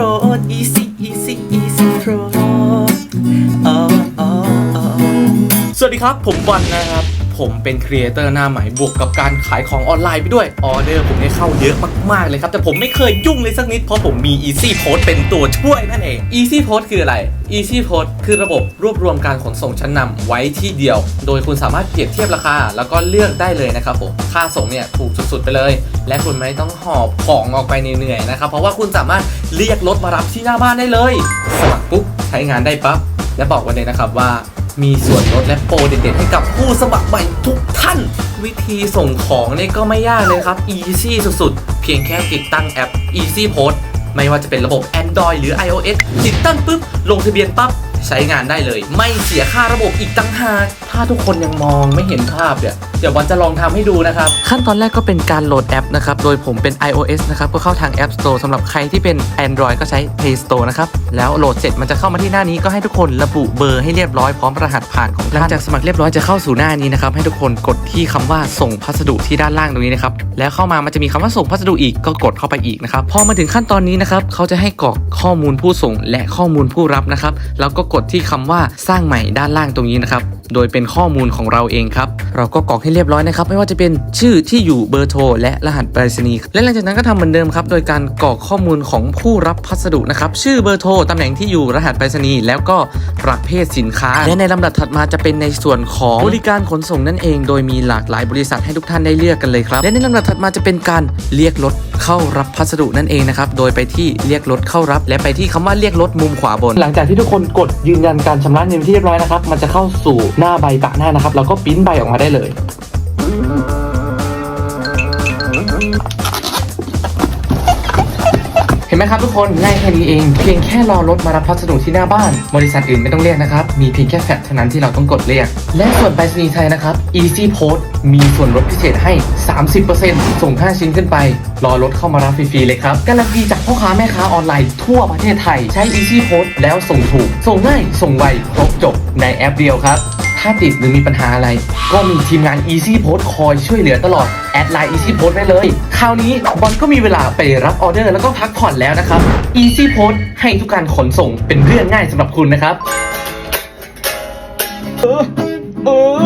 Road Easy Easy Easy Road อ๋ออ๋ออ๋อสวัสดีครับ ผมบอลนะครับ ผมเป็นครีเอเตอร์หน้าใหม่บวกกับการขายของออนไลน์ไปด้วยออเดอร์ผมได้เข้าเยอะมากๆเลยครับ แต่ผมไม่เคยยุ่งเลยสักนิด เพราะผมมี Easy Post เป็นตัวช่วยนั่นเอง Easy Post คืออะไร Easy Post คือระบบรวบรวมการขนส่งชั้นนำไว้ที่เดียว โดยคุณสามารถเปรียบเทียบราคา แล้วก็เลือกได้เลยนะครับผมค่าส่งเนี่ยถูกสุดๆไปเลย และคุณไม่ต้องหอบของออกไปเหนื่อยๆนะครับเพราะว่าคุณสามารถเรียกรถมารับที่หน้าบ้านได้เลยสมัครปุ๊บใช้งานได้ปั๊บและบอกไว้เลยนะครับว่า มีส่วนลดและโปรเด็ดๆให้กับผู้สมัครใหม่ทุกท่าน วิธีส่งของเนี่ยก็ไม่ยากเลยครับ easy สุดๆ เพียงแค่ติดตั้งแอป easy post ไม่ว่าจะเป็นระบบ Android หรือ iOS ติดตั้งปุ๊บ ลงทะเบียนปั๊บ ใช้งานได้เลย ไม่เสียค่าระบบอีกตั้งหากาทุกคนยังมองไม่เห็นภาพเนี่ยเดี๋ยววันจะลองทำให้ดูนะครับ ขั้นตอนแรกก็เป็นการโหลดแอปนะครับ โดยผมเป็น iOS นะครับ ก็เข้าทาง App Store สำหรับใครที่เป็น Android ก็ใช้ Play Store นะครับ แล้วโหลดเสร็จมันจะเข้ามาที่หน้านี้ก็ให้ทุกคนระบุเบอร์ให้เรียบร้อยพร้อมรหัสผ่านของท่านหลังจากสมัครเรียบร้อยจะเข้าสู่หน้านี้นะครับ ให้ทุกคนกดที่คำว่าส่งพัสดุที่ด้านล่างตรงนี้นะครับ แล้วเข้ามามันจะมีคำว่าส่งพัสดุอีกก็กดเข้าไปอีกนะครับ พอมาถึงขั้นตอนนี้นะครับเขาจะให้กรอกข้อมูลผู้ส่งและข้อมูลผู้รับนะครับ แล้วก็กดที่คำว่าสร้างใหม่ด้านล่างตรงนี้นะครับ โดยเป็นข้อมูลของเราเองครับ เราก็กรอกให้เรียบร้อยนะครับ ไม่ว่าจะเป็นชื่อที่อยู่เบอร์โทรและรหัสไปรษณีย์ และหลังจากนั้นก็ทำเหมือนเดิมครับ โดยการกรอกข้อมูลของผู้รับพัสดุนะครับ ชื่อเบอร์โทรตำแหน่งที่อยู่รหัสไปรษณีย์ แล้วก็ประเภทสินค้า และในลำดับถัดมาจะเป็นในส่วนของบริการขนส่งนั่นเอง โดยมีหลากหลายบริษัทให้ทุกท่านได้เลือกกันเลยครับ และในลำดับถัดมาจะเป็นการเรียกรถ เข้ารับพัสดุนั่นเองนะครับ โดยไปที่เรียกรถเข้ารับ และไปที่คำว่าเรียกรถมุมขวาบน หลังจากที่ทุกคนกดยืนยันการชำระเงินที่เรียบร้อยนะครับ มันจะเข้าสู่หน้าใบปะหน้านะครับ แล้วก็ปิ้นใบออกมาได้เลย ไหมครับทุกคนง่ายแค่นี้เอง เพียงแค่รอรถมารับพัสดุที่หน้าบ้าน บริษัทอื่นไม่ต้องเรียกนะครับ มีเพียงแค่แฟกซ์เท่านั้นที่เราต้องกดเรียก และส่วนไปรษณีย์ไทยนะครับ Easy Post มีส่วนลดพิเศษให้ 30%ส่ง 5 ชิ้นขึ้นไป รอรถเข้ามารับฟรีๆเลยครับ การันตีจากพ่อค้าแม่ค้าออนไลน์ทั่วประเทศไทย ใช้ Easy Post แล้วส่งถูก ส่งง่าย ส่งไว ครบจบในแอปเดียวครับ ถ้าติดหรือมีปัญหาอะไร ก็มีทีมงาน Easy Post คอยช่วยเหลือตลอด แอดไลน์ Easy Post ได้เลย คราวนี้บอลก็มีเวลาไปรับออเดอร์แล้วก็พักผ่อนแล้วนะครับ Easy Post ให้ทุกการขนส่งเป็นเรื่องง่ายสำหรับคุณนะครับ เออเออ